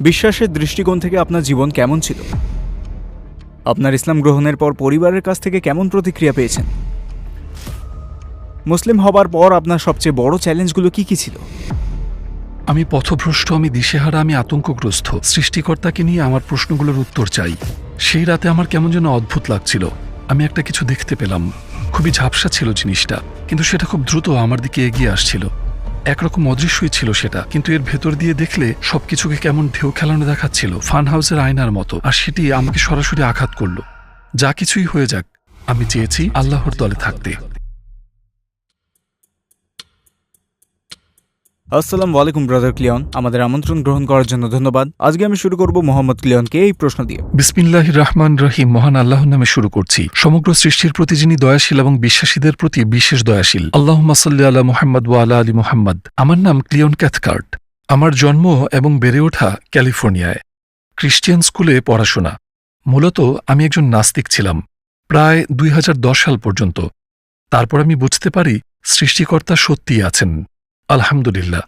বিশ্বাসের দৃষ্টিকোণ থেকে আপনার জীবন কেমন ছিল? আপনার ইসলাম গ্রহণের পর পরিবারের কাছ থেকে কেমন প্রতিক্রিয়া পেয়েছেন? মুসলিম হবার পর আপনার সবচেয়ে বড় চ্যালেঞ্জগুলো কি কি ছিল? আমি পথভ্রষ্ট, আমি দিশেহারা, আমি আতঙ্কগ্রস্ত। সৃষ্টিকর্তাকে নিয়ে আমার প্রশ্নগুলোর উত্তর চাই। সেই রাতে আমার কেমন যেন অদ্ভুত লাগছিল। আমি একটা কিছু দেখতে পেলাম। খুবই ঝাপসা ছিল জিনিসটা, কিন্তু সেটা খুব দ্রুত আমার দিকে এগিয়ে আসছিল। একরকম অদৃশ্যই ছিল সেটা, কিন্তু এর ভেতর দিয়ে দেখলে সবকিছুকে কেমন ঢেউ খেলানো দেখাচ্ছিল ফান হাউসের আয়নার মতো, আর সেটি আমাকে সরাসরি আঘাত করল। যা কিছুই হয়ে যাক, আমি চেয়েছি আল্লাহর দলে থাকতে। আসসালামু আলাইকুম ব্রাদার ক্লিয়ন। আমাদের আমন্ত্রণ গ্রহণ করার জন্য ধন্যবাদ। আজকে আমি শুরু করব মোহাম্মদ ক্লিয়নকে এই প্রশ্ন দিয়ে। বিসমিল্লাহ রহমান রহিম, মহান আল্লাহর নামে শুরু করছি। সমগ্র সৃষ্টির প্রতি যিনি দয়াশীল এবং বিশ্বাসীদের প্রতি বিশেষ দয়াশীল আল্লাহ মাসাল্লি আল্লাহ মোহাম্মদ ওয়া আলা আলী মোহাম্মদ। আমার নাম ক্লিয়ন ক্যাথকার্ট। আমার জন্ম এবং বেড়ে ওঠা ক্যালিফোর্নিয়ায়। খ্রিস্টিয়ান স্কুলে পড়াশোনা। মূলত আমি একজন নাস্তিক ছিলাম, প্রায় দুই হাজার দশ সাল পর্যন্ত। তারপর আমি বুঝতে পারি সৃষ্টিকর্তা সত্যিই আছেন। আলহামদুলিল্লাহ।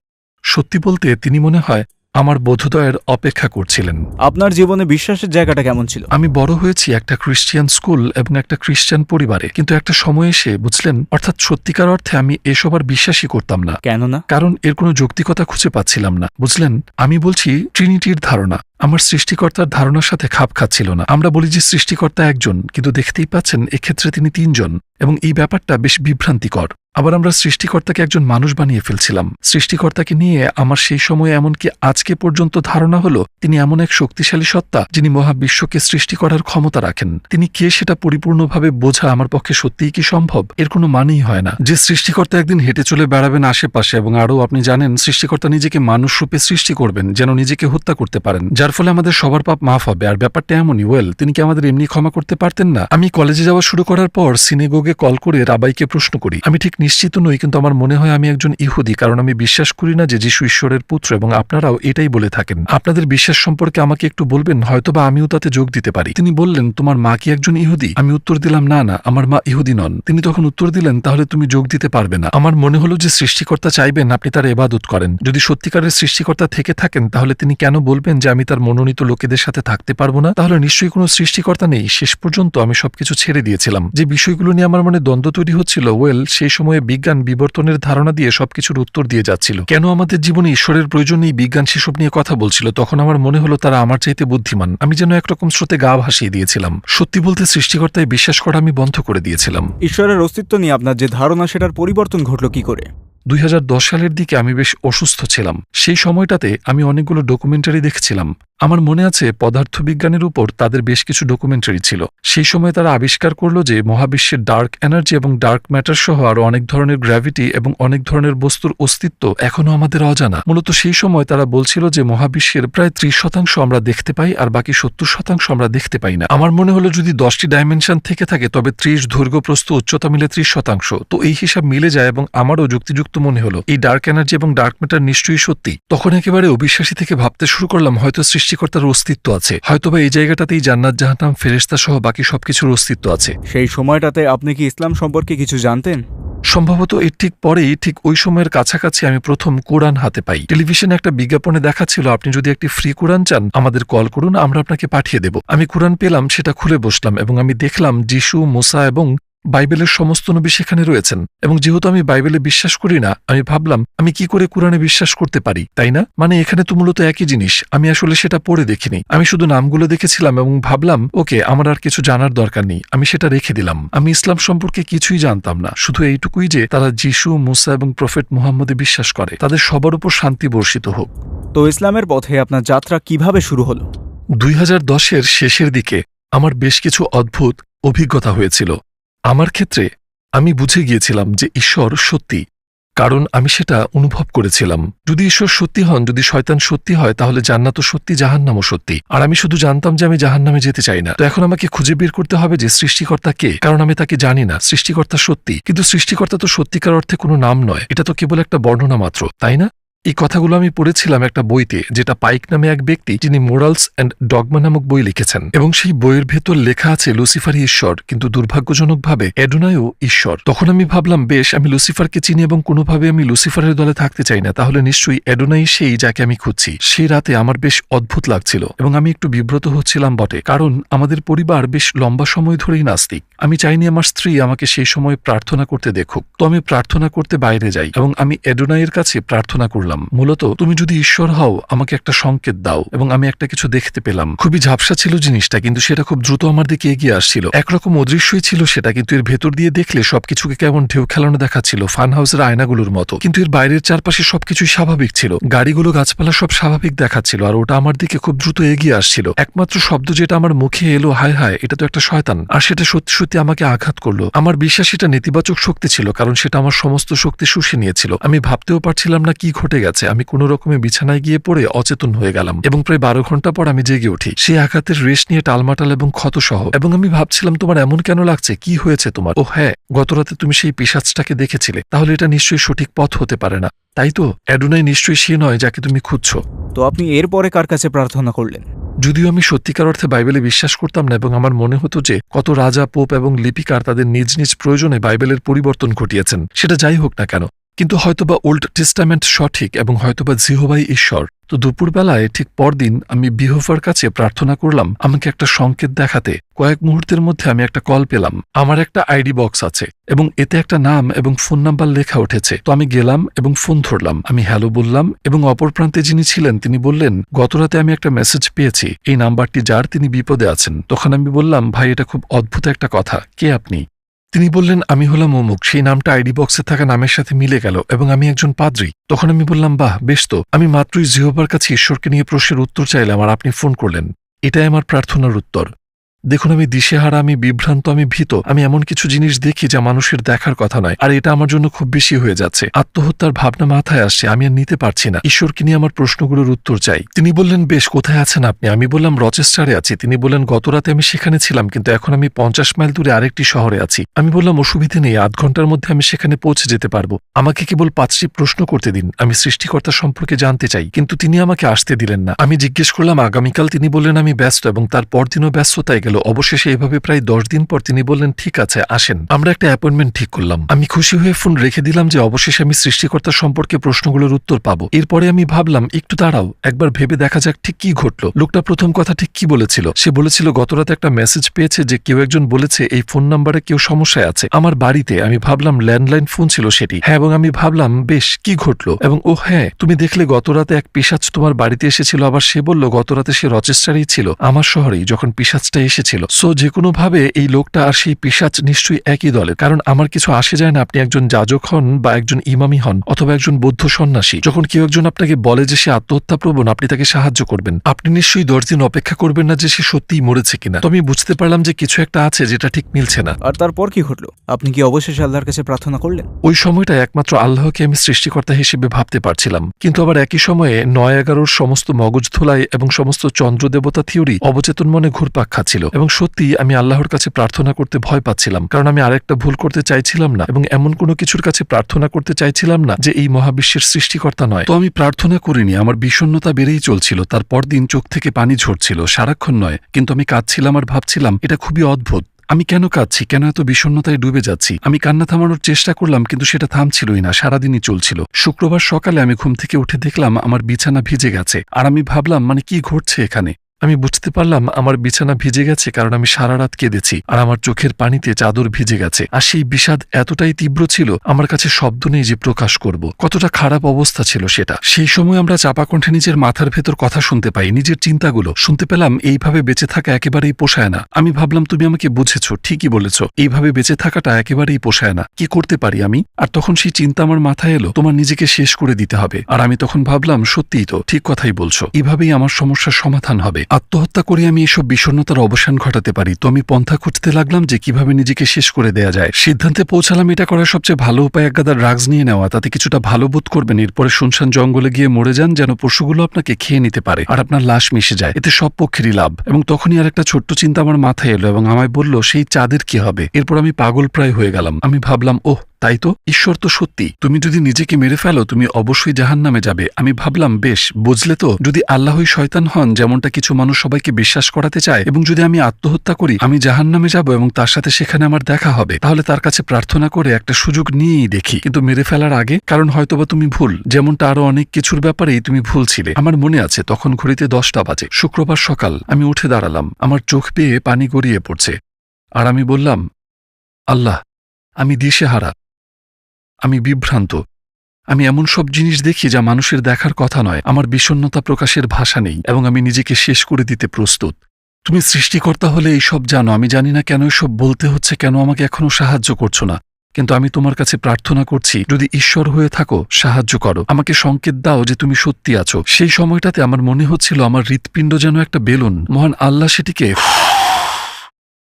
সত্যি বলতে তিনি মনে হয় আমার বোধোদয়ের অপেক্ষা করছিলেন। আপনার জীবনে বিশ্বাসের জায়গাটা কেমন ছিল? আমি বড় হয়েছি একটা খ্রিস্টিয়ান স্কুল এবং একটা খ্রিস্টান পরিবারে। কিন্তু একটা সময় এসে বুঝলেন অর্থাৎ সত্যিকার অর্থে আমি এসব আর বিশ্বাসই করতাম না। কেন না কারণ এর কোনো যৌক্তিকতা খুঁজে পাচ্ছিলাম না। বুঝলেন আমি বলছি ট্রিনিটির ধারণা। আমার সৃষ্টিকর্তার ধারণার সাথে খাপ খাচ্ছিল না। আমরা বলি যে সৃষ্টিকর্তা একজন কিন্তু দেখতেই পাচ্ছেন এক্ষেত্রে তিনি তিনজন এবং এই ব্যাপারটা বেশ বিভ্রান্তিকর। আবার আমরা সৃষ্টিকর্তাকে একজন মানুষ বানিয়ে ফেলছিলাম। সৃষ্টিকর্তাকে নিয়ে আমার সেই সময়ে এমনকি আজকে পর্যন্ত ধারণা হলো, তিনি এমন এক শক্তিশালী সত্তা যিনি মহাবিশ্বকে সৃষ্টি করার ক্ষমতা রাখেন। তিনি কে সেটা পরিপূর্ণভাবে বোঝা আমার পক্ষে সত্যিই কি সম্ভব? এর কোনো মানেই হয় না। যে সৃষ্টিকর্তা একদিন হেঁটে চলে বেড়াবেন আশেপাশে এবং আরও আপনি জানেন, সৃষ্টিকর্তা নিজেকে মানুষ রূপে সৃষ্টি করবেন, যেন নিজেকে হত্যা করতে পারেন। যার ফলে আমাদের সবার পাপ মাফ হবে। আর ব্যাপারটা এমনই, ওয়েল, তিনি কি আমাদের এমনি ক্ষমা করতে পারতেন না? আমি কলেজে যাওয়া শুরু করার পর সিনেগোগে কল করে রাবাইকে প্রশ্ন করি। আমি ঠিক নিশ্চিত নই, কিন্তু আমার মনে হয় আমি একজন ইহুদি, কারণ আমি বিশ্বাস করি না যে যিশু ঈশ্বরের পুত্র এবং আপনারাও এটাই বলে থাকেন। আপনাদের বিশ্বাস সম্পর্কে আমাকে একটু বলবেন, হয়তোবা আমিও তাতে যোগ দিতে পারি। তিনি বললেন, তোমার মা কি একজন ইহুদি? আমি উত্তর দিলাম, না না, আমার মা ইহুদি নন। তিনি তখন উত্তর দিলেন, তাহলে তুমি যোগ দিতে পারবে না। আমার মনে হলো যে সৃষ্টিকর্তা চাইবেন, আপনি তার এবাদত করেন। যদি সত্যিকারের সৃষ্টিকর্তা থেকে থাকেন, তাহলে তিনি কেন বলবেন যে আমি তার মনোনীত লোকেদের সাথে থাকতে পারব না? তাহলে নিশ্চয়ই কোনো সৃষ্টিকর্তা নেই। শেষ পর্যন্ত আমি সবকিছু ছেড়ে দিয়েছিলাম। যে বিষয়গুলো নিয়ে আমার মনে দ্বন্দ্ব তৈরি হচ্ছিল, ওয়েল, সেই সময়ে বিজ্ঞান বিবর্তনের ধারণা দিয়ে সবকিছুর উত্তর দিয়ে যাচ্ছিল। কেন আমাদের জীবনে ঈশ্বরের প্রয়োজন নেই বিজ্ঞান সেসব নিয়ে কথা বলছিল? তখন আমার মনে হলো তারা আমার চাইতে বুদ্ধিমান। আমি যেন একরকম স্রোতে গা ভাসিয়ে দিয়েছিলাম। সত্যি বলতে সৃষ্টিকর্তায় বিশ্বাস করা আমি বন্ধ করে দিয়েছিলাম। ঈশ্বরের অস্তিত্ব নিয়ে আপনার যে ধারণা, সেটার পরিবর্তন ঘটল কি করে? দুই হাজার দশ সালের দিকে আমি বেশ অসুস্থ ছিলাম। সেই সময়টাতে আমি অনেকগুলো ডকুমেন্টারি দেখছিলাম। আমার মনে আছে পদার্থবিজ্ঞানের উপর তাদের বেশ কিছু ডকুমেন্টারি ছিল। সেই সময় তারা আবিষ্কার করল যে মহাবিশ্বের ডার্ক এনার্জি এবং ডার্ক ম্যাটার সহ আরও অনেক ধরনের গ্র্যাভিটি এবং অনেক ধরনের বস্তুর অস্তিত্ব এখনও আমাদের অজানা। মূলত সেই সময় তারা বলছিল যে মহাবিশ্বের প্রায় ত্রিশ শতাংশ আমরা দেখতে পাই আর বাকি সত্তর শতাংশ আমরা দেখতে পাই না। আমার মনে হলো যদি দশটি ডাইমেনশন থেকে থাকে, তবে ত্রিশ দৈর্ঘ্য প্রস্থ উচ্চতা মিলে ত্রিশ শতাংশ। তো এই হিসাব মিলে যায় এবং আমারও যুক্তিযুক্ত মনে হলো। এই ডার্ক এনার্জি এবং ডার্ক ম্যাটার নিশ্চয়ই সত্যি। তখন একেবারে অবিশ্বাসী থেকে ভাবতে শুরু করলাম হয়তো সৃষ্টিকর্তার অস্তিত্ব আছে। হয়তোবা এই জায়গাটাতেই জান্নাত জাহান্নাম ফেরেস্তা সহ বাকি সবকিছুর অস্তিত্ব আছে। সেই সময়টাতে আপনি কি ইসলাম সম্পর্কে কিছু জানতেন? সম্ভবত এর ঠিক পরেই ঠিক ওই সময়ের কাছাকাছি আমি প্রথম কোরআন হাতে পাই। টেলিভিশনে একটা বিজ্ঞাপনে দেখাচ্ছিল আপনি যদি একটি ফ্রি কোরআন চান আমাদের কল করুন আমরা আপনাকে পাঠিয়ে দেব। আমি কোরআন পেলাম সেটা খুলে বসলাম এবং আমি দেখলাম যিশু মোসা এবং বাইবেলের সমস্ত নবী সেখানে রয়েছেন। এবং যেহেতু আমি বাইবেলে বিশ্বাস করি না আমি ভাবলাম আমি কি করে কোরআনে বিশ্বাস করতে পারি তাই না? মানে এখানে তো মূলত একই জিনিস আমি আসলে সেটা পড়ে দেখিনি। আমি শুধু নামগুলো দেখেছিলাম এবং ভাবলাম ওকে আমার আর কিছু জানার দরকার নেই আমি সেটা রেখে দিলাম। আমি ইসলাম সম্পর্কে কিছুই জানতাম না শুধু এইটুকুই যে তারা যিশু মুসা এবং প্রফেট মুহাম্মদে বিশ্বাস করে তাদের সবার উপর শান্তি বর্ষিত হোক। তো ইসলামের পথে আপনার যাত্রা কীভাবে শুরু হলো? দুই হাজার দশের শেষের দিকে আমার বেশ কিছু অদ্ভুত অভিজ্ঞতা হয়েছিল। আমার ক্ষেত্রে আমি বুঝে গিয়েছিলাম যে ঈশ্বর সত্যি, কারণ আমি সেটা অনুভব করেছিলাম। যদি ঈশ্বর সত্যি হন, যদি শয়তান সত্যি হয়, তাহলে জান্নাতও সত্যি, জাহান্নামও সত্যি। আর আমি শুধু জানতাম যে আমি জাহান্নামে যেতে চাই না। তো এখন আমাকে খুঁজে বের করতে হবে যে সৃষ্টিকর্তা কে, কারণ আমি তাকে জানি না। সৃষ্টিকর্তা সত্যি, কিন্তু সৃষ্টিকর্তা তো সত্যিকার অর্থে কোনো নাম নয়। এটা তো কেবল একটা বর্ণনা মাত্র, তাই না? এই কথাগুলো আমি পড়েছিলাম একটা বইতে, যেটা পাইক নামে এক ব্যক্তি যিনি মোরালস অ্যান্ড ডগমা নামক বই লিখেছেন। এবং সেই বইয়ের ভেতর লেখা আছে লুসিফারই ঈশ্বর, কিন্তু দুর্ভাগ্যজনকভাবে এডোনাইও ঈশ্বর। তখন আমি ভাবলাম, বেশ, আমি লুসিফারকে চিনি এবং কোনোভাবে আমি লুসিফারের দলে থাকতে চাই না, তাহলে নিশ্চয়ই এডোনাই সেই যাকে আমি খুঁজছি। সেই রাতে আমার বেশ অদ্ভুত লাগছিল এবং আমি একটু বিব্রত হচ্ছিলাম বটে, কারণ আমাদের পরিবার বেশ লম্বা সময় ধরেই নাস্তিক। আমি চাইনি আমার স্ত্রী আমাকে সেই সময় প্রার্থনা করতে দেখুক। তো আমি প্রার্থনা করতে বাইরে যাই এবং আমি এডোনাইয়ের কাছে প্রার্থনা করলাম। মূলত তুমি যদি ঈশ্বর হও, আমাকে একটা সংকেত দাও এবং আমি একটা কিছু দেখতে পেলাম। খুবই ঝাপসা ছিল জিনিসটা, কিন্তু সেটা খুব দ্রুত আমার দিকে এগিয়ে আসছিল। একরকম অদৃশ্যই ছিল সেটা, কিন্তু এর ভেতর দিয়ে দেখলে সবকিছুকে কেমন ঢেউ খেলানো দেখাচ্ছিল ফান হাউসের আয়নাগুলোর মতো। কিন্তু এর বাইরের চারপাশে সবকিছুই স্বাভাবিক ছিল। গাড়িগুলো, গাছপালা সব স্বাভাবিক দেখাচ্ছিল আর ওটা আমার দিকে খুব দ্রুত এগিয়ে আসছিল। একমাত্র শব্দ যেটা আমার মুখে এলো, হায় হায়, এটা তো একটা শয়তান। আর সেটা সত্যি সত্যি আমাকে আঘাত করল। আমার বিশ্বাস এটা নেতিবাচক শক্তি ছিল, কারণ সেটা আমার সমস্ত শক্তি শুষে নিয়েছিল। আমি ভাবতেও পারছিলাম না কি ঘটে গেছে আমি কোনো রকমে বিছানায় গিয়ে পড়ে অচেতন হয়ে গেলাম এবং প্রায় বারো ঘণ্টা পর আমি জেগে উঠি। সেই আঘাতের রেশ নিয়ে টালমাটাল এবং ক্ষত সহ এবং আমি ভাবছিলাম তোমার এমন কেন লাগছে? কি হয়েছে তোমার? ও হ্যাঁ গতরাতে তুমি সেই পিসাজটাকে দেখেছিলে। তাহলে এটা নিশ্চয়ই সঠিক পথ হতে পারে না। তাই তো? অ্যাডোনাই নিশ্চয়ই সে নয় যাকে তুমি খুঁজছো। তো আপনি এরপরে কার কাছে প্রার্থনা করলেন? যদিও আমি সত্যিকার অর্থে বাইবেলে বিশ্বাস করতাম না এবং আমার মনে হতো যে কত রাজা পোপ এবং লিপিকার তাদের নিজ নিজ প্রয়োজনে বাইবেলের পরিবর্তন ঘটিয়েছেন। সেটা যাই হোক না কেন। কিন্তু হয়তোবা ওল্ড টেস্টামেন্ট সঠিক এবং হয়তোবা জিহবাই ঈশ্বর। তো দুপুরবেলায় ঠিক পরদিন আমি বিহোফার কাছে প্রার্থনা করলাম, আমাকে একটা সংকেত দেখাতে। কয়েক মুহূর্তের মধ্যে আমি একটা কল পেলাম। আমার একটা আইডি বক্স আছে এবং এতে একটা নাম এবং ফোন নাম্বার লেখা উঠেছে। তো আমি গেলাম এবং ফোন ধরলাম। আমি হ্যালো বললাম এবং অপর প্রান্তে যিনি ছিলেন তিনি বললেন গতরাতে আমি একটা মেসেজ পেয়েছি। এই নাম্বারটি যার তিনি বিপদে আছেন। তখন আমি বললাম, ভাই, এটা খুব অদ্ভুত একটা কথা। কে আপনি? তিনি বললেন, আমি হলাম অমুক। সেই নামটা আইডি বক্সে থাকা নামের সাথে মিলে গেল এবং আমি একজন পাদ্রী। তখন আমি বললাম, বাহ, বেশ তো। আমি মাত্রই জিহবার কাছে ঈশ্বরকে নিয়ে প্রশ্নের উত্তর চাইলাম আর আপনি ফোন করলেন। এটাই আমার প্রার্থনার উত্তর। দেখুন, আমি দিশেহারা, আমি বিভ্রান্ত, আমি ভীত। আমি এমন কিছু জিনিস দেখি যা মানুষের দেখার কথা নয়। আর এটা আমার জন্য খুব বেশি হয়ে যাচ্ছে। আত্মহত্যার ভাবনা মাথায় আসছে। আমি আর নিতে পারছি না। ঈশ্বরকে নিয়ে আমার প্রশ্নগুলোর উত্তর চাই। তিনি বললেন, বেশ, কোথায় আছেন আপনি? আমি বললাম, রচেস্টারে আছি। তিনি বললেন গতরাতে আমি সেখানে ছিলাম, কিন্তু এখন আমি পঞ্চাশ মাইল দূরে আরেকটি শহরে আছি। আমি বললাম, অসুবিধে নেই। আধ ঘণ্টার মধ্যে আমি সেখানে পৌঁছে যেতে পারব। আমাকে কেবল পাঁচটি প্রশ্ন করতে দিন। আমি সৃষ্টিকর্তা সম্পর্কে জানতে চাই, কিন্তু তিনি আমাকে আসতে দিলেন না। আমি জিজ্ঞেস করলাম, আগামীকাল? তিনি বললেন, আমি ব্যস্ত এবং তার পরদিনও ব্যস্ততায় গেল অবশেষে এভাবে প্রায় দশ দিন পর তিনি বললেন, ঠিক আছে, আসেন। আমরা একটা অ্যাপয়েন্টমেন্ট ঠিক করলাম। আমি খুশি হয়ে ফোন রেখে দিলাম যে, অবশেষে আমি সৃষ্টিকর্তা সম্পর্কে প্রশ্নগুলোর উত্তর পাবো। এরপরে আমি ভাবলাম, একটু দাঁড়াও, একবার ভেবে দেখা যাক ঠিক কি ঘটলো। লোকটা প্রথম কথা ঠিক কি বলেছিল? সে বলেছিল গতরাতে একটা মেসেজ পেয়েছে যে, কেউ একজন বলেছে, এই ফোন নাম্বারে কেউ সমস্যায় আছে। আমার বাড়িতে, আমি ভাবলাম, ল্যান্ডলাইন ফোন ছিল সেটি। হ্যাঁ এবং আমি ভাবলাম, বেশ, কি ঘটলো? এবং ও হ্যাঁ তুমি দেখলে গতরাতে এক পিসাচ তোমার বাড়িতে এসেছিল। আবার সে বলল গতরাতে সে রচেস্টারেই ছিল আমার শহরেই। যখন পিসাচটা এসেছিল। সো যে কোনো ভাবে এই লোকটা আর সেই পিসাচ নিশ্চয়ই একই দলের। কারণ আমার কিছু আসে যায় না আপনি একজন যাজক হন বা একজন ইমামি হন অথবা একজন বৌদ্ধ সন্ন্যাসী। যখন কেউ একজন আপনাকে বলে যে সে আত্মহত্যা প্রবণ আপনি তাকে সাহায্য করবেন। আপনি নিশ্চয়ই দশ দিন অপেক্ষা করবেন না যে সে সত্যিই মরেছে কিনা। তো আমি বুঝতে পারলাম যে কিছু একটা আছে যেটা ঠিক মিলছে না। আর তারপর কি ঘটলো? আপনি কি অবশেষে আল্লাহর কাছে প্রার্থনা করলেন? ওই সময়টা একমাত্র আল্লাহকে আমি সৃষ্টিকর্তা হিসেবে ভাবতে পারছিলাম। কিন্তু আবার একই সময়ে নয় এগারোর সমস্ত মগজ ধোলাই এবং সমস্ত চন্দ্র দেবতা থিওরি অবচেতন মনে ঘুরপাক খাচ্ছিল। এবং সত্যি আমি আল্লাহর কাছে প্রার্থনা করতে ভয় পাচ্ছিলাম, কারণ আমি আরেকটা ভুল করতে চাইছিলাম না এবং এমন কোনো কিছুর কাছে প্রার্থনা করতে চাইছিলাম না যে এই মহাবিশ্বের সৃষ্টিকর্তা নয়। তো আমি প্রার্থনা করিনি, আমার বিষণ্ণতা বেড়েই চলছিল, তারপর দিন চোখ থেকে পানি ঝরছিল, সারাক্ষণ নয়, কিন্তু আমি কাঁদছিলাম আর ভাবছিলাম, এটা খুবই অদ্ভুত। আমি কেন কাঁদছি? কেন এত বিষণ্ণতায় ডুবে যাচ্ছি? আমি কান্না থামানোর চেষ্টা করলাম, কিন্তু সেটা থামছিলই না, সারাদিনই চলছিল। শুক্রবার সকালে আমি ঘুম থেকে উঠে দেখলাম আমার বিছানা ভিজে গেছে, আর আমি ভাবলাম মানে কি ঘটছে এখানে? আমি বুঝতে পারলাম আমার বিছানা ভিজে গেছে কারণ আমি সারা রাত কেঁদেছি আর আমার চোখের পানিতে চাদর ভিজে গেছে। আর সেই বিষাদ এতটাই তীব্র ছিল, আমার কাছে শব্দ নেই যে প্রকাশ করব। কতটা খারাপ অবস্থা ছিল সেটা। সেই সময় আমরা চাপা কণ্ঠে নিজের মাথার ভেতর কথা শুনতে পাই, নিজের চিন্তাগুলো। শুনতে পেলাম, এইভাবে বেঁচে থাকা একেবারেই পোষায় না। আমি ভাবলাম, তুমি আমাকে বুঝেছ, ঠিকই বলেছ। এইভাবে বেঁচে থাকাটা একেবারেই পোষায় না। কি করতে পারি আমি? আর তখন সেই চিন্তা আমার মাথায় এলো, তোমার নিজেকে শেষ করে দিতে হবে। আর আমি তখন ভাবলাম, সত্যিই তো, ঠিক কথাই বলছো। এভাবেই আমার সমস্যার সমাধান হবে। আত্মহত্যা করে আমি এসব বিষণ্ণতার অবসান ঘটাতে পারি। তো আমি পন্থা খুঁজতে লাগলাম যে কীভাবে নিজেকে শেষ করে দেয়া যায়। সিদ্ধান্তে পৌঁছালাম এটা করার সবচেয়ে ভালো উপায় একগাদা ড্রাগস নিয়ে নেওয়া। তাতে কিছুটা ভালো বোধ করবেন। এরপরে শুনশান জঙ্গলে গিয়ে মরে যান যেন পশুগুলো আপনাকে খেয়ে নিতে পারে আর আপনার লাশ মিশে যায়। এতে সব পক্ষেরই লাভ। এবং তখনই আর একটা ছোট্ট চিন্তা আমার মাথায় এলো এবং আমায় বলল, সেই চাঁদের কি হবে? এরপর আমি পাগল প্রায় হয়ে গেলাম। আমি ভাবলাম, ওহ তাই তো? ঈশ্বর তো সত্যি। তুমি যদি নিজেকে মেরে ফেলো, তুমি অবশ্যই জাহান নামে যাবে। আমি ভাবলাম, বেশ, বুঝলে তো? যদি আল্লাহই শয়তান হন, যেমনটা কিছু মানুষ সবাইকে বিশ্বাস করাতে চায়, এবং যদি আমি আত্মহত্যা করি, আমি জাহান নামে যাব এবং তার সাথে সেখানে আমার দেখা হবে, তাহলে তার কাছে প্রার্থনা করে একটা সুযোগ নিয়েই দেখি। কিন্তু মেরে ফেলার আগে, কারণ হয়তোবা তুমি ভুল। যেমনটা আরও অনেক কিছুর ব্যাপারেই তুমি ভুল ছিলে। আমার মনে আছে, তখন ঘড়িতে দশটা বাজে। শুক্রবার সকাল, আমি উঠে দাঁড়ালাম। আমার চোখ পেয়ে পানি গড়িয়ে পড়ছে। আর আমি বললাম, আল্লাহ, আমি দিশেহারা। আমি বিভ্রান্ত। আমি এমন সব জিনিস দেখি যা মানুষের দেখার কথা নয়, আমার বিষণ্নতা প্রকাশের ভাষা নেই, এবং আমি নিজেকে শেষ করে দিতে প্রস্তুত। তুমি সৃষ্টিকর্তা হলে এই সব জানো, আমি জানি না কেন এসব বলতে হচ্ছে, কেন আমাকে এখনও সাহায্য করছ না। কিন্তু আমি তোমার কাছে প্রার্থনা করছি, যদি ঈশ্বর হয়ে থাকো, সাহায্য করো। আমাকে সংকেত দাও যে তুমি সত্যি আছো। সেই সময়টাতে আমার মনে হচ্ছিল আমার হৃৎপিণ্ড যেন একটা বেলুন। মহান আল্লাহ সেটিকে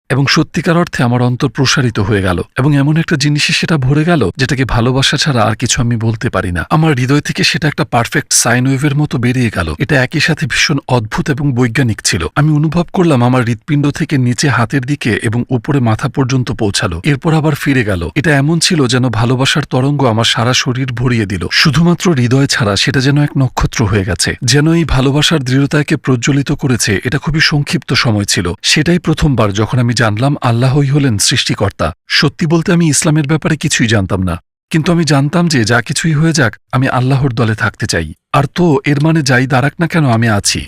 এবং সত্যিকার অর্থে আমার অন্তর প্রসারিত হয়ে গেল এবং এমন একটা জিনিসে সেটা ভরে গেল যেটাকে ভালোবাসা ছাড়া আর কিছু আমি বলতে পারি না। আমার হৃদয় থেকে সেটা একটা পারফেক্ট সাইন ওয়েভের মতো বেরিয়ে গেল। এটা একই সাথে ভীষণ অদ্ভুত এবং বৈজ্ঞানিক ছিল। আমি অনুভব করলাম আমার হৃৎপিণ্ড থেকে নিচে হাতের দিকে এবং উপরে মাথা পর্যন্ত পৌঁছালো। এরপর আবার ফিরে গেল। এটা এমন ছিল যেন ভালোবাসার তরঙ্গ আমার সারা শরীর ভরিয়ে দিল। শুধুমাত্র হৃদয় ছাড়া সেটা যেন এক নক্ষত্র হয়ে গেছে। যেন এই ভালোবাসার দৃঢ়তাকে প্রজ্বলিত করেছে, এটা খুবই সংক্ষিপ্ত সময় ছিল। সেটাই প্রথমবার যখন আমি জানলাম আল্লাহই হলেন সৃষ্টিকর্তা। সত্যি বলতে আমি ইসলামের ব্যাপারে কিছুই জানতাম না। কিন্তু আমি জানতাম যে যা কিছুই হয়ে যাক, আমি আল্লাহর দলে থাকতে চাই। আর তো, এর মানে যাই দাঁড়াক না কেন, আমি আছি।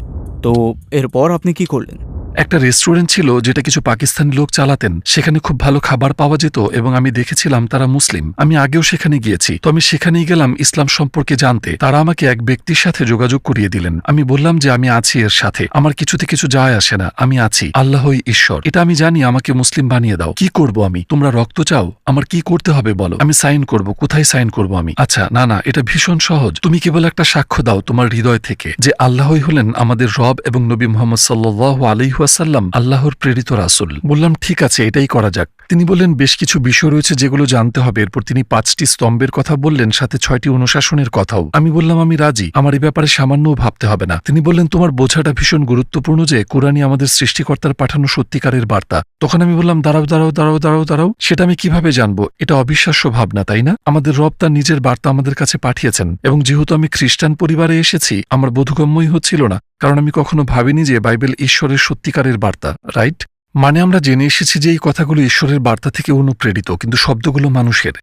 তো, এরপর আপনি কি করলেন? একটা রেস্টুরেন্ট ছিল যেটা কিছু পাকিস্তানি লোক চালাতেন। সেখানে খুব ভালো খাবার পাওয়া যেত এবং আমি দেখেছিলাম তারা মুসলিম। আমি আগেও সেখানে গিয়েছি। তো আমি সেখানেই গেলাম ইসলাম সম্পর্কে জানতে। তারা আমাকে এক ব্যক্তির সাথে যোগাযোগ করিয়ে দিলেন। আমি বললাম যে, আমি আছি এর সাথে। আমার কিছুতে কিছু যায় আসে না। আমি আছি। আল্লাহই ঈশ্বর। এটা আমি জানি, আমাকে মুসলিম বানিয়ে দাও। কি করব আমি? তোমরা রক্ত চাও? আমার কি করতে হবে বলো? আমি সাইন করব। কোথায় সাইন করব আমি? আচ্ছা না না, এটা ভীষণ সহজ। তুমি কেবল একটা সাক্ষ্য দাও তোমার হৃদয় থেকে যে আল্লাহই হলেন আমাদের রব এবং নবী মোহাম্মদ সাল্লাহ আলহিহাসাল্লাম আল্লাহর প্রেরিত রাসুল। বললাম, ঠিক আছে, এটাই করা যাক। তিনি বললেন, বেশ কিছু বিষয় রয়েছে যেগুলো জানতে হবে। এরপর তিনি পাঁচটি স্তম্ভের কথা বললেন, সাথে ছয়টি অনুশাসনের কথাও। আমি বললাম, আমি রাজি। আমার এই ব্যাপারে সামান্যও ভাবতে হবে না। তিনি বললেন, তোমার বোঝাটা ভীষণ গুরুত্বপূর্ণ যে কোরআনই আমাদের সৃষ্টিকর্তার পাঠানো সত্যিকারের বার্তা। তখন আমি বললাম, দাঁড়াও দাঁড়াও দাঁড়াও দাঁড়াও দাঁড়াও। সেটা আমি কীভাবে জানব? এটা অবিশ্বাস্য ভাবনা, তাই না? আমাদের রব তার নিজের বার্তা আমাদের কাছে পাঠিয়েছেন। এবং যেহেতু আমি খ্রিস্টান পরিবারে এসেছি, আমার বোধগম্যই হচ্ছিল না। কারণ আমি কখনো ভাবিনি যে বাইবেল ঈশ্বরের সত্যিকারের বার্তা, রাইট? মানে আমরা জেনে এসেছি যে এই কথাগুলো ঈশ্বরের বার্তা থেকে অনুপ্রেরিত, কিন্তু শব্দগুলো মানুষের।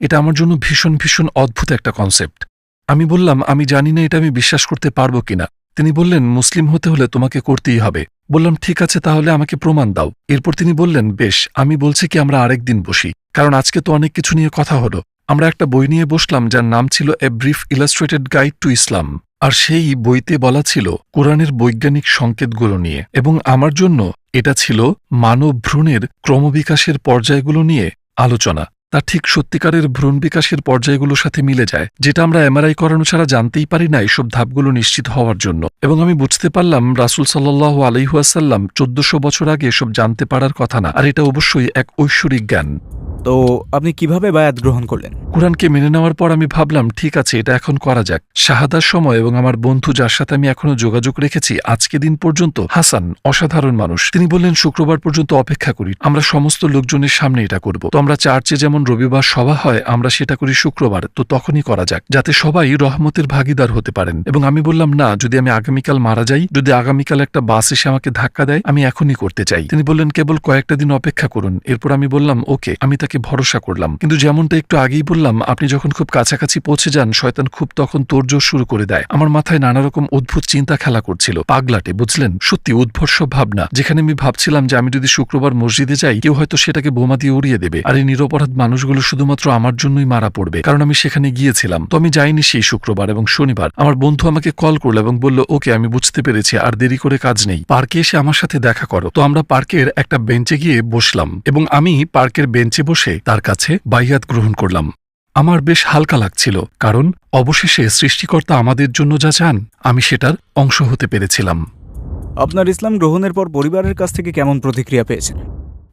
এটা আমার জন্য ভীষণ ভীষণ অদ্ভুত একটা কনসেপ্ট আমি বললাম, আমি জানি না এটা আমি বিশ্বাস করতে পারব কিনা। তিনি বললেন, মুসলিম হতে হলে তোমাকে করতেই হবে। বললাম, ঠিক আছে, তাহলে আমাকে প্রমাণ দাও। এরপর তিনি বললেন, বেশ, আমি বলছি কি আমরা আরেক দিন বসি, কারণ আজকে তো অনেক কিছু নিয়ে কথা হলো। আমরা একটা বই নিয়ে বসলাম যার নাম ছিল a brief illustrated guide to Islam আর সেই বইতে বলা ছিল কোরআনের বৈজ্ঞানিক সংকেতগুলো নিয়ে এবং আমার জন্য এটা ছিল মানব ভ্রূণের ক্রমবিকাশের পর্যায়গুলো নিয়ে আলোচনা। তা ঠিক সত্যিকারের ভ্রূণ বিকাশের পর্যায়গুলোর সাথে মিলে যায়, যেটা আমরা এমআরআই করানো ছাড়া জানতেই পারি না এইসব ধাপগুলো নিশ্চিত হওয়ার জন্য। এবং আমি বুঝতে পারলাম রাসুল সাল্লাহ আলহিহাসাল্লাম চোদ্দশো বছর আগে এসব জানতে পারার কথা না, আর এটা অবশ্যই এক ঐশ্বরিক জ্ঞান। তো আপনি কীভাবে বায়াত গ্রহণ করলেন? কোরআনকে মেনে নেওয়ার পর আমি ভাবলাম, ঠিক আছে, এটা এখন করা যাক। শাহাদার সময় এবং আমার বন্ধু যার সাথে আমি এখনও যোগাযোগ রেখেছি, আজকে দিন পর্যন্ত হাসান অসাধারণ মানুষ। তিনি বললেন, শুক্রবার পর্যন্ত অপেক্ষা করি। আমরা সমস্ত লোকজনের সামনে এটা করব। তো আমরা চার্চে যেমন রবিবার সভা হয়, আমরা সেটা করি শুক্রবার। তো তখনই করা যাক, যাতে সবাই রহমতের ভাগিদার হতে পারেন। এবং আমি বললাম, না, যদি আমি আগামীকাল মারা যাই, যদি আগামীকাল একটা বাস এসে আমাকে ধাক্কা দেয়, আমি এখনই করতে চাই। তিনি বললেন, কেবল কয়েকটা দিন অপেক্ষা করুন। এরপর আমি বললাম, ওকে, আমি তাকে ভরসা করলাম। কিন্তু যেমনটা একটু আগেই বললাম, আপনি যখন খুব কাছাকাছি পৌঁছে যান, শয়তান খুব তখন তোড়জোড় শুরু করে দেয়। আমার মাথায় নানা রকম অদ্ভুত চিন্তা খেলা করছিল। পাগলাটে, বুঝলেন? সত্যি উদ্ভর্ষ ভাবনা। যেখানে আমি ভাবছিলাম যে আমি যদি শুক্রবার মসজিদে যাই, কেউ হয়তো সেটাকে বোমা দিয়ে উড়িয়ে দেবে। আর এই নিরপরাধ মানুষগুলো শুধুমাত্র আমার জন্যই মারা পড়বে। কারণ আমি সেখানে গিয়েছিলাম। তো আমি যাইনি সেই শুক্রবার এবং শনিবার। আমার বন্ধু আমাকে কল করল এবং বলল, ওকে, আমি বুঝতে পেরেছি, আর দেরি করে কাজ নেই। পার্কে এসে আমার সাথে দেখা করো। তো আমরা পার্কের একটা বেঞ্চে গিয়ে বসলাম। এবং আমি পার্কের বেঞ্চে বসে তার কাছে বাইয়াত গ্রহণ করলাম। আমার বেশ হালকা লাগছিল, কারণ অবশেষে সৃষ্টিকর্তা আমাদের জন্য যা চান, আমি সেটার অংশ হতে পেরেছিলাম। আপনার ইসলাম গ্রহণের পর পরিবারের কাছ থেকে কেমন প্রতিক্রিয়া পেয়েছেন?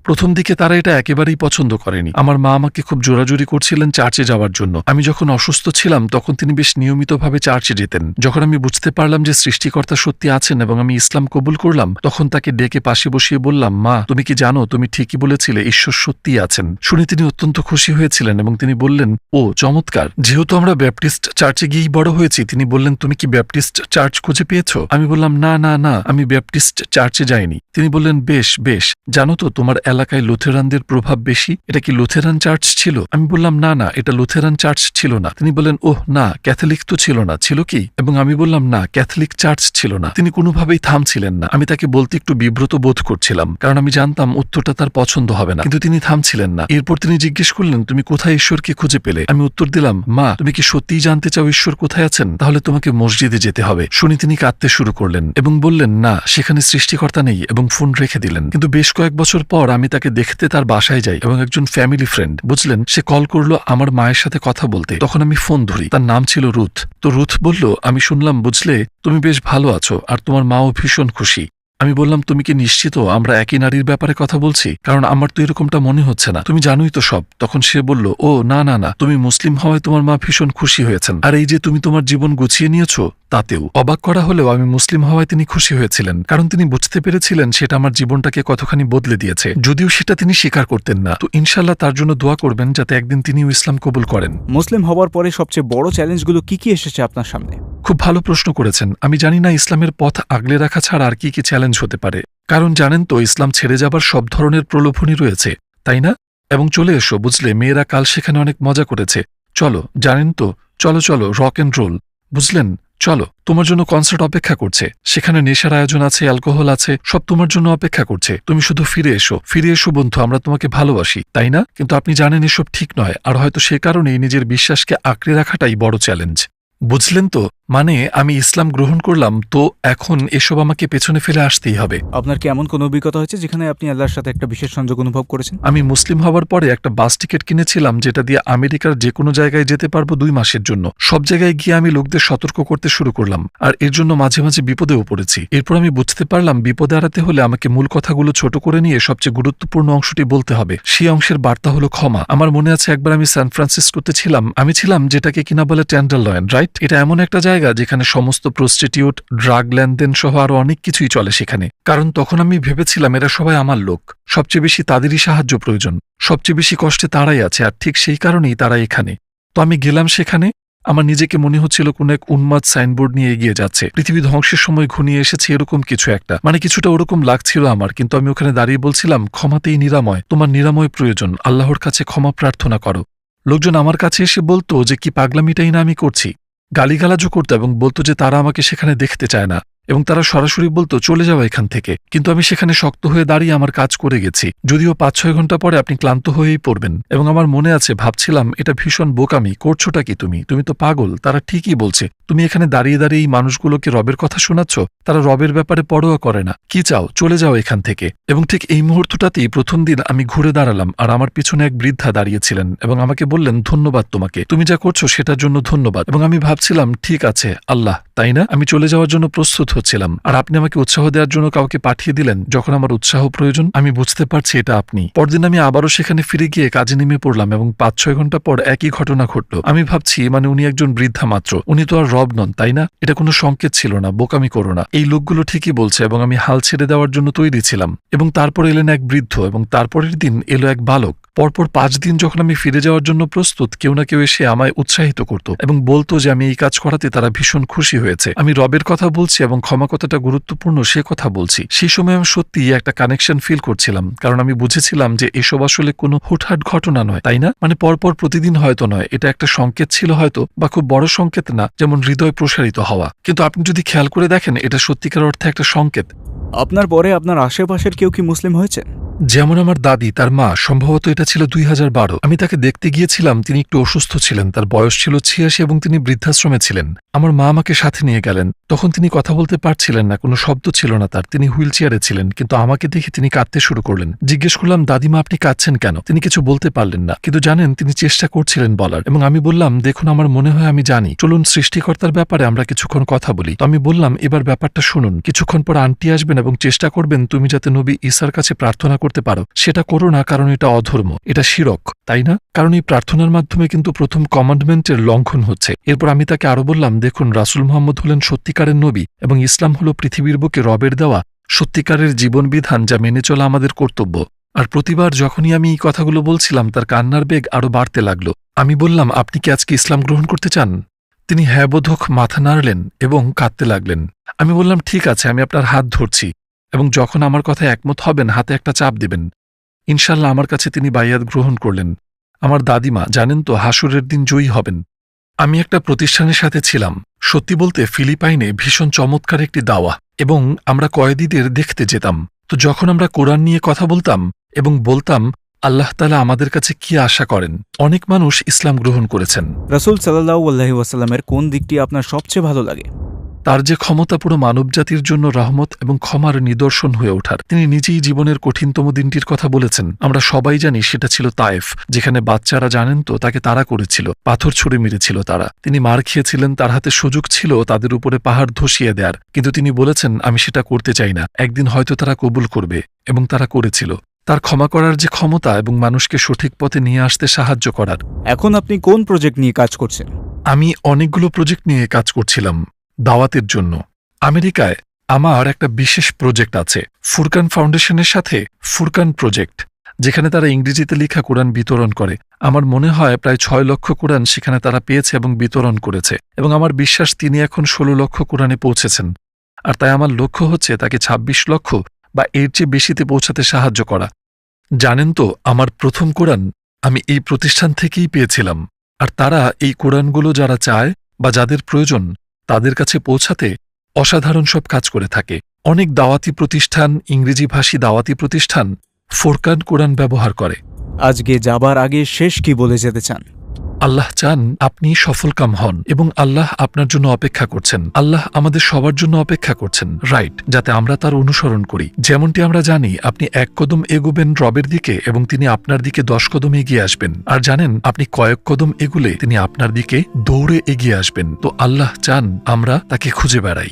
প্রথম দিকে তারা এটা একেবারেই পছন্দ করেনি। আমার মা আমাকে খুব জোরাজুরি করছিলেন চার্চে যাওয়ার জন্য। আমি যখন অসুস্থ ছিলাম, তখন তিনি বেশ নিয়মিতভাবে চার্চে যেতেন। যখন আমি বুঝতে পারলাম যে সৃষ্টিকর্তা সত্যি আছেন এবং আমি ইসলাম কবুল করলাম, তখন তাকে ডেকে পাশে বসিয়ে বললাম, মা, তুমি কি জানো, তুমি ঠিকই বলেছিলে, ঈশ্বর সত্যি আছেন। শুনে তিনি অত্যন্ত খুশি হয়েছিলেন এবং তিনি বললেন, ও, চমৎকার। যেহেতু আমরা ব্যাপটিস্ট চার্চে গিয়েই বড় হয়েছি, তিনি বললেন, তুমি কি ব্যাপটিস্ট চার্চ খুঁজে পেয়েছ? আমি বললাম, না না না, আমি ব্যাপটিস্ট চার্চে যাইনি। তিনি বললেন, বেশ বেশ। জানো তো, তোমার এলাকায় লুথেরানদের প্রভাব বেশি? এটা কি লুথেরান চার্চ ছিল? আমি বললাম, না না, এটা লুথেরান চার্চ ছিল না। তিনি বললেন, ওহ, না, ক্যাথলিক তো ছিল না। ছিল কি? এবং আমি বললাম, না, ক্যাথলিক চার্চ ছিল না। তিনি কোনোভাবেই থামছিলেন না। আমি তাকে বলতে একটু বিব্রত বোধ করছিলাম, কারণ আমি জানতাম উত্তরটা তার পছন্দ হবে না। কিন্তু তিনি থামছিলেন না। এরপর তিনি জিজ্ঞেস করলেন, তুমি কোথায় ঈশ্বরকে খুঁজে পেলে? আমি উত্তর দিলাম, মা, তুমি কি সত্যিই জানতে চাও ঈশ্বর কোথায় আছেন? তাহলে তোমাকে মসজিদে যেতে হবে। শুনি তিনি কাঁদতে শুরু করলেন এবং বললেন, না, সেখানে সৃষ্টিকর্তা নেই এবং ফোন রেখে দিলেন। কিন্তু বেশ কয়েক বছর পর আমি তাকে দেখতে তার বাসায় যাই এবং একজন ফ্যামিলি ফ্রেন্ড বুঝলেন? সে কল করল আমার মায়ের সাথে কথা বলতে। তখন আমি ফোন ধরি। তার নাম ছিল রুথ। তো রুথ বলল, আমি শুনলাম, বুঝলে? তুমি বেশ ভালো আছো, আর তোমার মাও ভীষণ খুশি। আমি বললাম, তুমি কি নিশ্চিত আমরা একই নারীর ব্যাপারে কথা বলছি? কারণ আমার তো এরকমটা মনে হচ্ছে না। তুমি জানোই তো সব। তখন সে বলল, ও, না না না, তুমি মুসলিম হওয়ায় তোমার মা ভীষণ খুশি হয়েছেন। আর এই যে তুমি তোমার জীবন গুছিয়ে নিয়েছো, তাতেও। অবাক করা হলেও আমি মুসলিম হওয়ায় তিনি খুশি হয়েছিলেন, কারণ তিনি বুঝতে পেরেছিলেন সেটা আমার জীবনটাকে কতখানি বদলে দিয়েছে, যদিও সেটা তিনি স্বীকার করতেন না। তো ইনশাল্লাহ তার জন্য দোয়া করবেন যাতে একদিন তিনিও ইসলাম কবুল করেন। মুসলিম হওয়ার পরে সবচেয়ে বড় চ্যালেঞ্জগুলো কি কি এসেছে আপনার সামনে? খুব ভালো প্রশ্ন করেছেন। আমি জানি না ইসলামের পথ আগলে রাখা ছাড়া আর কি কি চ্যালেঞ্জ হতে পারে। কারণ জানেন তো, ইসলাম ছেড়ে যাবার সব ধরনের প্রলোভনই রয়েছে, তাই না? এবং চলে এসো, বুঝলে, মেয়েরা কাল সেখানে অনেক মজা করেছে। চলো, জানেন তো, চলো চলো রক অ্যান্ড রোল বুঝলেন? চলো, তোমার জন্য কনসার্ট অপেক্ষা করছে। সেখানে নেশার আয়োজন আছে অ্যালকোহল আছে, সব তোমার জন্য অপেক্ষা করছে। তুমি শুধু ফিরে এসো ফিরে এসো বন্ধু, আমরা তোমাকে ভালোবাসি, তাই না? কিন্তু আপনি জানেন এসব ঠিক নয়, আর হয়তো সে কারণেই নিজের বিশ্বাসকে আঁকড়ে রাখাটাই বড় চ্যালেঞ্জ বুঝলেন তো? মানে আমি ইসলাম গ্রহণ করলাম তো এখন এসব আমাকে পেছনে ফেলে আসতেই হবে। আপনার কি এমন কোনো অভিজ্ঞতা হয়েছে যেখানে আপনি আল্লাহর সাথে একটা বিশেষ সংযোগ অনুভব করেছেন? আমি মুসলিম হওয়ার পরে একটা বাস টিকিট কিনেছিলাম যেটা দিয়ে আমেরিকার যে কোনো জায়গায় যেতে পারব দুই মাসের জন্য। সব জায়গায় গিয়ে আমি লোকদের সতর্ক করতে শুরু করলাম আর এর জন্য মাঝে মাঝে বিপদেও পড়েছি। এরপর আমি বুঝতে পারলাম বিপদে এড়াতে হলে আমাকে মূল কথাগুলো ছোট করে নিয়ে সবচেয়ে গুরুত্বপূর্ণ অংশটি বলতে হবে। সেই অংশের বার্তা হলো ক্ষমা। আমার মনে আছে একবার আমি সান ফ্রান্সিসকোতে ছিলাম। আমি ছিলাম যেটাকে কিনা বলে ট্যান্ডারলয়েন রাইট? এটা এমন একটা জায়গা যেখানে সমস্ত প্রস্টিটিউট ড্রাগ লেনদেন সহ আরও অনেক কিছুই চলে সেখানে। কারণ তখন আমি ভেবেছিলাম এরা সবাই আমার লোক। সবচেয়ে বেশি তাদেরই সাহায্য প্রয়োজন। সবচেয়ে বেশি কষ্টে তারাই আছে, আর ঠিক সেই কারণেই তারা এখানে। তো আমি গেলাম সেখানে। আমার নিজেকে মনে হচ্ছিল কোন এক উন্মাদ সাইনবোর্ড নিয়ে এগিয়ে যাচ্ছে। পৃথিবী ধ্বংসের সময় ঘনিয়ে এসেছে এরকম কিছু একটা। মানে কিছুটা ওরকম লাগছিল আমার, কিন্তু আমি ওখানে দাঁড়িয়ে বলছিলাম, ক্ষমাতেই নিরাময়। তোমার নিরাময় প্রয়োজন। আল্লাহর কাছে ক্ষমা প্রার্থনা করো। লোকজন আমার কাছে এসে বলতো যে, কি পাগলামিটাই না আমি করছি? গালিগালাজও করত এবং বলতো যে তারা আমাকে সেখানে দেখতে চায় না। এবং তারা সরাসরি বলতো, চলে যাও এখান থেকে। কিন্তু আমি সেখানে শক্ত হয়ে দাঁড়িয়ে আমার কাজ করে গেছি। যদিও পাঁচ ছয় ঘণ্টা পরে আপনি ক্লান্ত হয়েই পড়বেন। এবং আমার মনে আছে, ভাবছিলাম, এটা ভীষণ বোকামি, করছোটা কি তুমি? তুমি তো পাগল, তারা ঠিকই বলছে। তুমি এখানে দাঁড়িয়ে দাঁড়িয়ে এই মানুষগুলোকে রবের কথা শোনাচ্ছ? তারা রবের ব্যাপারে পরোয়া করে না। কি চাও? চলে যাও এখান থেকে। এবং ঠিক এই মুহূর্তটাতেই প্রথম দিন আমি ঘুরে দাঁড়ালাম আর আমার পিছনে এক বৃদ্ধা দাঁড়িয়েছিলেন এবং আমাকে বললেন, ধন্যবাদ তোমাকে। তুমি যা করছ সেটার জন্য ধন্যবাদ। এবং আমি ভাবছিলাম, ঠিক আছে, আল্লাহ, তাই না? আমি চলে যাওয়ার জন্য প্রস্তুত হচ্ছিলাম। আর আপনি আমাকে উৎসাহ দেওয়ার জন্য কাউকে পাঠিয়ে দিলেন, যখন আমার উৎসাহ প্রয়োজন, আমি বুঝতে পারছি এটা আপনি। পরদিন আমি আবারও সেখানে ফিরে গিয়ে কাজে নেমে পড়লাম এবং পাঁচ ছয় ঘণ্টা পর একই ঘটনা ঘটল। আমি ভাবছি মানে উনি একজন বৃদ্ধা মাত্র, উনি তো আর রব নন, তাই না? এটা কোনো সংকেত ছিল না, বোকামি করো না। এই লোকগুলো ঠিকই বলছে এবং আমি হাল ছেড়ে দেওয়ার জন্য তৈরি ছিলাম। এবং তারপর এলেন এক বৃদ্ধ এবং তারপরের দিন এলো এক বালক। পরপর পাঁচ দিন যখন আমি ফিরে যাওয়ার জন্য প্রস্তুত, কেউ না কেউ এসে আমায় উৎসাহিত করত এবং বলতো যে আমি এই কাজ করাতে তারা ভীষণ খুশি হয়েছে। আমি রবের কথা বলছি এবং ক্ষমা কথাটা গুরুত্বপূর্ণ সে কথা বলছি। সেই সময় আমি সত্যি একটা কানেকশন ফিল করছিলাম, কারণ আমি বুঝেছিলাম যে এসব আসলে কোনো হুটহাট ঘটনা নয়, তাই না? মানে পরপর প্রতিদিন হয়তো নয়, এটা একটা সংকেত ছিল হয়তো, বা খুব বড় সংকেত না, যেমন হৃদয় প্রসারিত হওয়া। কিন্তু আপনি যদি খেয়াল করে দেখেন, এটা সত্যিকার অর্থে একটা সংকেত। আপনার পরে আপনার আশেপাশের কেউ কি মুসলিম হয়েছে? যেমন আমার দাদি, তার মা, সম্ভবত এটা ছিল দুই হাজার বারো। আমি তাকে দেখতে গিয়েছিলাম, তিনি একটু অসুস্থ ছিলেন, তার বয়স ছিল ছিয়াশি এবং তিনি বৃদ্ধাশ্রমে ছিলেন। আমার মা আমাকে সাথে নিয়ে গেলেন। তখন তিনি কথা বলতে পারছিলেন না, কোনো শব্দ ছিল না তার, তিনি হুইল চেয়ারে ছিলেন, কিন্তু আমাকে দেখে তিনি কাঁদতে শুরু করলেন। জিজ্ঞেস করলাম, দাদিমা, আপনি কাঁদছেন কেন? তিনি কিছু বলতে পারলেন না, কিন্তু জানেন তিনি চেষ্টা করছিলেন বলার। এবং আমি বললাম, দেখুন, আমার মনে হয় আমি জানি। চলুন, সৃষ্টিকর্তার ব্যাপারে আমরা কিছুক্ষণ কথা বলি। তো আমি বললাম, এবার ব্যাপারটা শুনুন। কিছুক্ষণ পর আন্টি আসবেন এবং চেষ্টা করবেন তুমি যাতে নবী ঈসার কাছে প্রার্থনা করতে পারো। সেটা করো না, কারণ এটা অধর্ম, এটা শিরক, তাই না? কারণ এই প্রার্থনার মাধ্যমে কিন্তু প্রথম কমান্ডমেন্টের লঙ্ঘন হচ্ছে। এরপর আমি তাকে আরও বললাম, দেখুন, রাসুল মোহাম্মদ হলেন সত্যিকারের নবী এবং ইসলাম হল পৃথিবীর বুকে রবের দেওয়া সত্যিকারের জীবনবিধান যা মেনে চলা আমাদের কর্তব্য। আর প্রতিবার যখনই আমি এই কথাগুলো বলছিলাম, তার কান্নার বেগ আরও বাড়তে লাগল। আমি বললাম, আপনি কি আজকে ইসলাম গ্রহণ করতে চান? তিনি হ্যাঁ বোধক মাথা নাড়লেন এবং কাঁদতে লাগলেন। আমি বললাম, ঠিক আছে, আমি আপনার হাত ধরছি এবং যখন আমার কথায় একমত হবেন, হাতে একটা চাপ দিবেন। ইনশাল্লাহ আমার কাছে তিনি বাইয়াত গ্রহণ করলেন। আমার দাদিমা, জানেন তো, হাসুরের দিন জয়ী হবেন। আমি একটা প্রতিষ্ঠানের সাথে ছিলাম। সত্যি বলতে, ফিলিপাইনে ভীষণ চমৎকার একটি দাওয়া এবং আমরা কয়েদিদের দেখতে যেতাম। তো যখন আমরা কোরআন নিয়ে কথা বলতাম এবং বলতাম, আল্লাহ তালা আমাদের কাছে কি আশা করেন? অনেক মানুষ ইসলাম গ্রহণ করেছেন। রাসুল সাল্লাহ আল্লাহি ওয়াসাল্লামের কোন দিকটি আপনার সবচেয়ে ভালো লাগে? তার যে ক্ষমতা পুরো মানবজাতির জন্য রহমত এবং ক্ষমার নিদর্শন হয়ে ওঠার। তিনি নিজেই জীবনের কঠিনতম দিনটির কথা বলেছেন। আমরা সবাই জানি সেটা ছিল তায়েফ যেখানে বাচ্চারা জানেন তো তাকে তারা করেছিল। পাথর ছুড়ে মেরেছিল তারা। তিনি মার খেয়েছিলেন তার হাতে সুযোগ ছিল তাদের উপরে পাহাড় ধসিয়ে দেয়ার। কিন্তু তিনি বলেছেন আমি সেটা করতে চাই না। একদিন হয়তো তারা কবুল করবে এবং তারা করেছিল। তার ক্ষমা করার যে ক্ষমতা এবং মানুষকে সঠিক পথে নিয়ে আসতে সাহায্য করার। এখন আপনি কোন প্রজেক্ট নিয়ে কাজ করছেন? আমি অনেকগুলো প্রজেক্ট নিয়ে কাজ করছিলাম। দাওয়াতের জন্য। আমেরিকায় আমার একটা বিশেষ প্রজেক্ট আছে, ফুরকান ফাউন্ডেশনের সাথে ফুরকান প্রজেক্ট, যেখানে তারা ইংরেজিতে লেখা কোরআন বিতরণ করে। আমার মনে হয় প্রায় ছয় লক্ষ কোরআন সেখানে তারা পেয়েছে এবং বিতরণ করেছে, এবং আমার বিশ্বাস তিনি এখন ষোলো লক্ষ কোরআনে পৌঁছেছেন। আর তাই আমার লক্ষ্য হচ্ছে তাকে ২৬ লক্ষ বা এর চেয়ে বেশিতে পৌঁছাতে সাহায্য করা। জানেন তো, আমার প্রথম কোরআন আমি এই প্রতিষ্ঠান থেকেই পেয়েছিলাম। আর তারা এই কোরআনগুলো যারা চায় বা যাদের প্রয়োজন তাদের কাছে পৌঁছাতে অসাধারণ সব কাজ করে থাকে। অনেক দাওয়াতি প্রতিষ্ঠান, ইংরেজি ভাষী দাওয়াতি প্রতিষ্ঠান ফোরকান কোরআন ব্যবহার করে। আজকে যাবার আগে শেষ কি বলে যেতে চান? আল্লাহ চান আপনি সফলকাম হন এবং আল্লাহ আপনার জন্য অপেক্ষা করছেন। আল্লাহ আমাদের সবার জন্য অপেক্ষা করছেন। রাইট যাতে আমরা তার অনুসরণ করি। যেমনটি আমরা জানি, আপনি এক কদম এগোবেন রবের দিকে এবং তিনি আপনার দিকে দশ কদম এগিয়ে আসবেন। আর জানেন, আপনি কয়েক কদম এগুলে তিনি আপনার দিকে দৌড়ে এগিয়ে আসবেন। তো আল্লাহ চান আমরা তাকে খুঁজে বেড়াই।